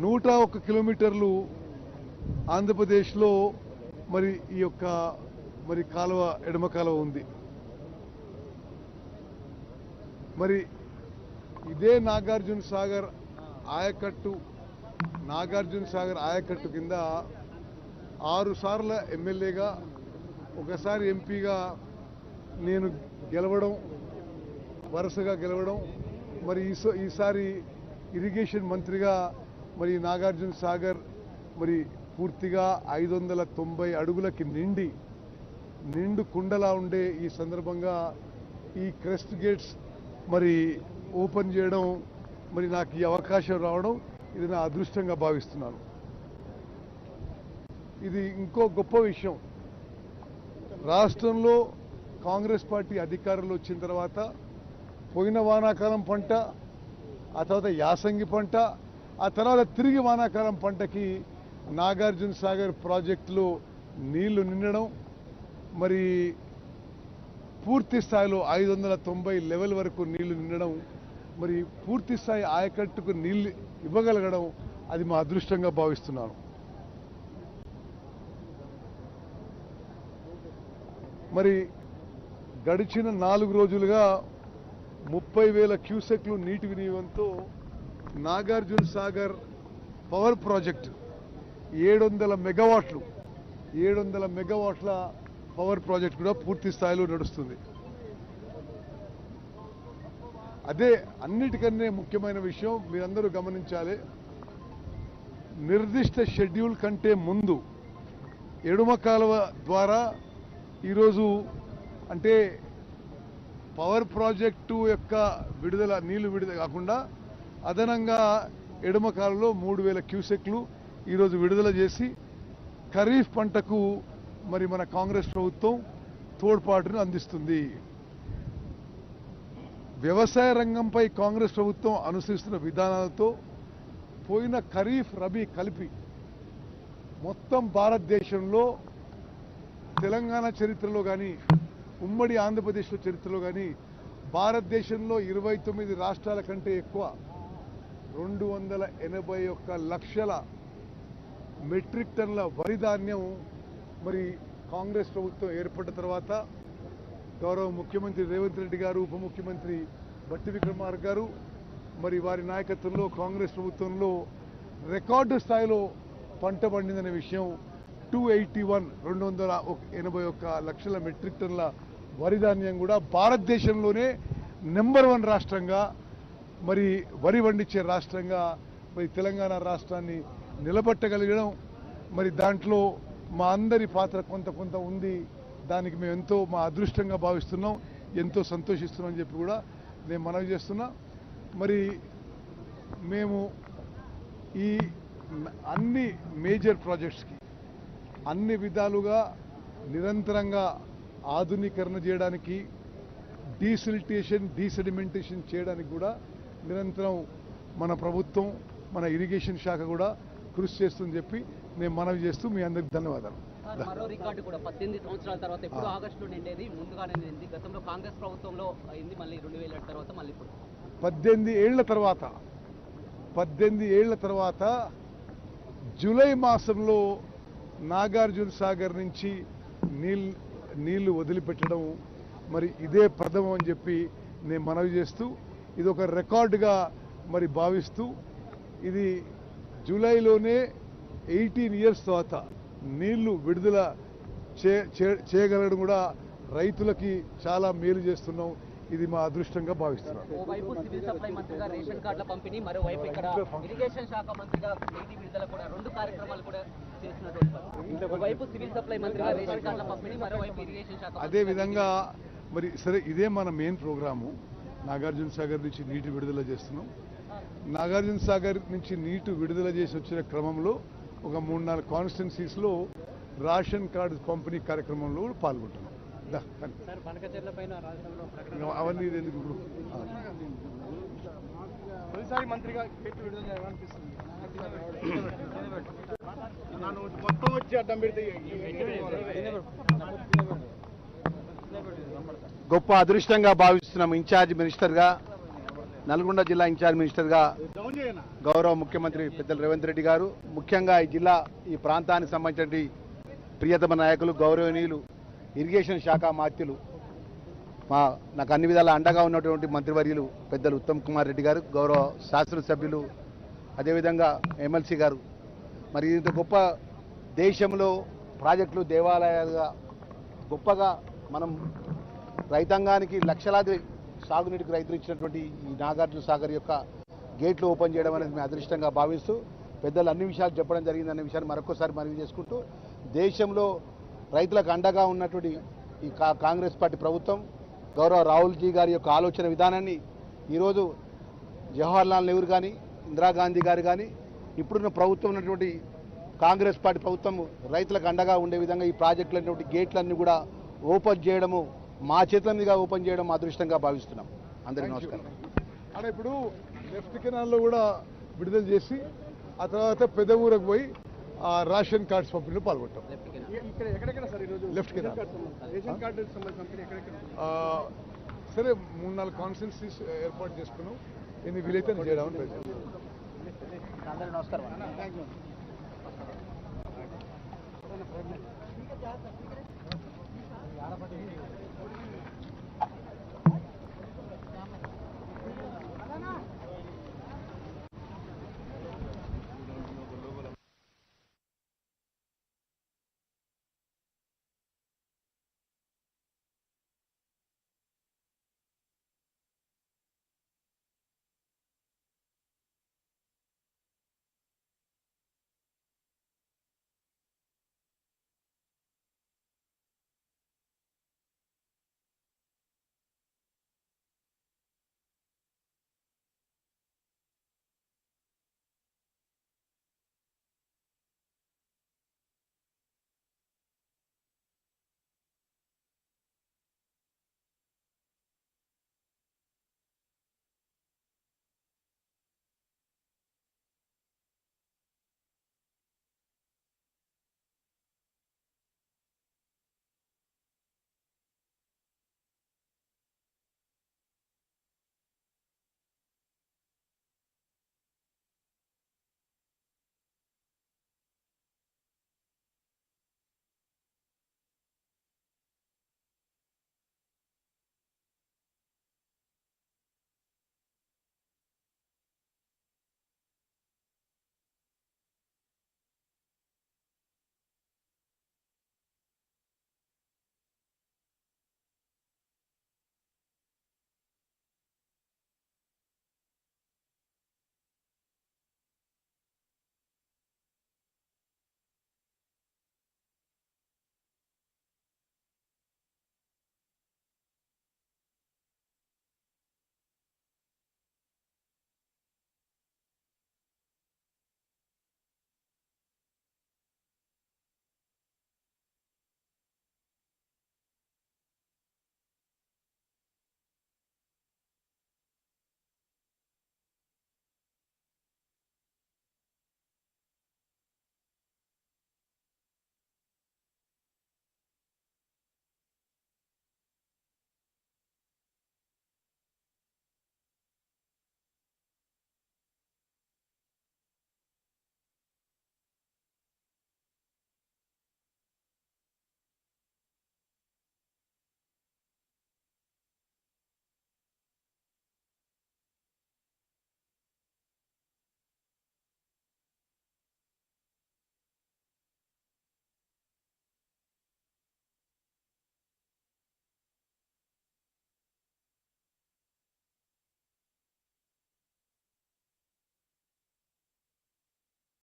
నూట ఒక్క కిలోమీటర్లు ఆంధ్రప్రదేశ్లో మరి ఈ యొక్క మరి కాలువ ఎడమ కాలువ ఉంది. మరి ఇదే నాగార్జున సాగర్ ఆయకట్టు నాగార్జున సాగర్ ఆయకట్టు కింద ఆరు సార్ల ఎమ్మెల్యేగా ఒకసారి ఎంపీగా నేను గెలవడం వరుసగా గెలవడం మరి ఈస- ఈసారి ఇరిగేషన్ మంత్రిగా మరి నాగార్జున సాగర్ మరి పూర్తిగా ఐదు వందల తొంభై అడుగులకి నిండి నిండు కుండలా ఉండే ఈ సందర్భంగా ఈ క్రెస్ట్ గేట్స్ మరి ఓపెన్ చేయడం మరి నాకు ఈ అవకాశం రావడం ఇది నా అదృష్టంగా భావిస్తున్నాను. ఇది ఇంకో గొప్ప విషయం. రాష్ట్రంలో కాంగ్రెస్ పార్టీ అధికారంలో వచ్చిన తర్వాత పోయిన వానాకాలం పంట ఆ తర్వాత యాసంగి పంట ఆ తర్వాత తిరిగి వానాకాలం పంటకి నాగార్జున సాగర్ ప్రాజెక్టులో నీళ్ళు నిండడం మరి పూర్తి స్థాయిలో ఐదు వందల తొంభై లెవెల్ వరకు నీళ్ళు నిండడం మరి పూర్తి స్థాయి ఆయకట్టుకు నీళ్ళు ఇవ్వగలగడం అది మా అదృష్టంగా భావిస్తున్నాను. మరి గడిచిన నాలుగు రోజులుగా ముప్పై వేల క్యూసెక్లు నీటి వినియోగంతో నాగార్జున సాగర్ పవర్ ప్రాజెక్ట్ ఏడు వందల మెగావాట్లు ఏడు వందల మెగావాట్ల పవర్ ప్రాజెక్ట్ కూడా పూర్తి స్థాయిలో నడుస్తుంది. అదే అన్నిటికన్నా ముఖ్యమైన విషయం మీరందరూ గమనించాలి. నిర్దిష్ట షెడ్యూల్ కంటే ముందు ఎడుమ కాలువ ద్వారా ఈరోజు అంటే పవర్ ప్రాజెక్టు యొక్క విడుదల నీళ్ళు విడుదల కాకుండా అదనంగా ఎడమ కాలంలో మూడు వేల క్యూసెక్లు ఈరోజు విడుదల చేసి ఖరీఫ్ పంటకు మరి మన కాంగ్రెస్ ప్రభుత్వం తోడ్పాటును అందిస్తుంది. వ్యవసాయ రంగంపై కాంగ్రెస్ ప్రభుత్వం అనుసరిస్తున్న విధానాలతో పోయిన ఖరీఫ్ రబీ కలిపి మొత్తం భారతదేశంలో తెలంగాణ చరిత్రలో కానీ ఉమ్మడి ఆంధ్రప్రదేశ్లో చరిత్రలో కానీ భారతదేశంలో ఇరవై తొమ్మిది రాష్ట్రాల కంటే ఎక్కువ రెండు వందల ఎనభై ఒక్క లక్షల మెట్రిక్ టన్ల వరి ధాన్యం మరి కాంగ్రెస్ ప్రభుత్వం ఏర్పడిన తర్వాత గౌరవ ముఖ్యమంత్రి రేవంత్ రెడ్డి గారు ఉప ముఖ్యమంత్రి బట్టి విక్రమార్ గారు మరి వారి నాయకత్వంలో కాంగ్రెస్ ప్రభుత్వంలో రికార్డు స్థాయిలో పంట పండిందనే విషయం టూ ఎయిటీ వన్ రెండు వందల ఎనభై ఒక్క లక్షల మెట్రిక్ టన్ల వరి ధాన్యం కూడా భారతదేశంలోనే నెంబర్ వన్ రాష్ట్రంగా మరి వరి పండించే రాష్ట్రంగా మరి తెలంగాణ రాష్ట్రాన్ని నిలబెట్టగలగడం మరి దాంట్లో మా అందరి పాత్ర కొంత కొంత ఉంది. దానికి మేము ఎంతో మా అదృష్టంగా భావిస్తున్నాం ఎంతో సంతోషిస్తున్నాం అని చెప్పి కూడా నేను మనవి చేస్తున్నా. మరి మేము ఈ అన్ని మేజర్ ప్రాజెక్ట్స్కి అన్ని విధాలుగా నిరంతరంగా ఆధునీకరణ చేయడానికి డీసిలిటేషన్ డీసెడిమెంటేషన్ చేయడానికి కూడా నిరంతరం మన ప్రభుత్వం మన ఇరిగేషన్ శాఖ కూడా కృషి చేస్తుందని చెప్పి నేను మనవి చేస్తూ మీ అందరికి ధన్యవాదాలు. సార్, మరో రికార్డు కూడా పద్దెనిమిది సంవత్సరాల తర్వాత ఎప్పుడు ఆ. ఆగస్టులో నిండేది ముందుగానే నిండింది. గతంలో కాంగ్రెస్ ప్రభుత్వంలో అయింది మళ్ళీ రెండు వేల ఏడు తర్వాత మళ్ళీ ఇప్పుడు. పద్దెనిమిది ఏళ్ళ తర్వాత పద్దెనిమిది ఏళ్ళ తర్వాత జూలై మాసంలో నాగార్జున సాగర్ నుంచి నీళ్ళు నీళ్ళు వదిలిపెట్టడం మరి ఇదే ప్రథమం అని చెప్పి నేను మనవి చేస్తూ ఇది ఒక రికార్డుగా మరి భావిస్తూ ఇది జూలైలోనే ఎయిటీన్ ఇయర్స్ తర్వాత నీళ్ళు విడుదల చే చే- చేయగలగడం కూడా రైతులకి చాలా మేలు చేస్తున్నాం. ఇది మా అదృష్టంగా భావిస్తున్నాం. అదే విధంగా మరి సరే ఇదే మన మెయిన్ ప్రోగ్రాము. నాగార్జున సాగర్ నుంచి నీటి విడుదల చేస్తున్నాం నాగార్జున సాగర్ నుంచి నీటి విడుదల చేసి వచ్చిన క్రమంలో ఒక మూడు నాలుగు కాన్స్టిట్యున్సీస్లో రేషన్ కార్డు పంపిణీ కార్యక్రమంలో కూడా పాల్గొంటున్నాం అవన్నీ ఎందుకు ఇప్పుడు? మొత్తం వచ్చి అడ్డం పెడితే గొప్ప అదృష్టంగా భావిస్తున్నాం ఇన్ఛార్జ్ మినిస్టర్గా నల్గొండ జిల్లా ఇన్ఛార్జ్ మినిస్టర్గా గౌరవ ముఖ్యమంత్రి పెద్దల రేవంత్ రెడ్డి గారు ముఖ్యంగా ఈ జిల్లా ఈ ప్రాంతానికి సంబంధించిన ప్రియతమ నాయకులు గౌరవనీయులు ఇరిగేషన్ శాఖ మాత్యులు మా నాకు అన్ని విధాల అండగా ఉన్నటువంటి మంత్రివర్యులు పెద్దలు ఉత్తమ్ కుమార్ రెడ్డి గారు గౌరవ శాసనసభ్యులు అదేవిధంగా ఎమ్మెల్సీ గారు. మరి ఇంత గొప్ప దేశంలో ప్రాజెక్టులు దేవాలయాలుగా గొప్పగా మనం రైతాంగానికి లక్షలాది సాగునీటికి రైతులు ఇచ్చినటువంటి ఈ నాగార్జున సాగర్ యొక్క గేట్లు ఓపెన్ చేయడం అనేది మేము అదృష్టంగా భావిస్తూ పెద్దలు అన్ని విషయాలు చెప్పడం జరిగిందనే విషయాన్ని మరొకసారి మనవి చేసుకుంటూ దేశంలో రైతులకు అండగా ఉన్నటువంటి ఈ కా- కాంగ్రెస్ పార్టీ ప్రభుత్వం గౌరవ రాహుల్జీ గారి యొక్క ఆలోచన విధానాన్ని ఈరోజు జవహర్లాల్ నెహ్రూ కానీ ఇందిరాగాంధీ గారు కానీ ఇప్పుడున్న ప్రభుత్వం ఉన్నటువంటి కాంగ్రెస్ పార్టీ ప్రభుత్వం రైతులకు అండగా ఉండే విధంగా ఈ ప్రాజెక్టులైనటువంటి గేట్లన్నీ కూడా ఓపెన్ చేయడము మా చేతుల మీదుగా ఓపెన్ చేయడం మా అదృష్టంగా భావిస్తున్నాం. అందరికీ నమస్కారం. అంటే ఇప్పుడు లెఫ్ట్ కెనాల్లో కూడా విడుదల చేసి ఆ తర్వాత పెద్ద ఊరకు పోయి ఆ రేషన్ కార్డ్స్ పంపిణీలో పాల్గొంటాం. ఇక్కడ ఎక్కడెక్కడ సార్ మూడు నాలుగు కాన్ఫరెన్సెస్ ఏర్పాటు చేసుకున్నాం. ఎన్ని వీలైతే నేను చేయడానికి ప్రయత్నం చేస్తాం. Gracias.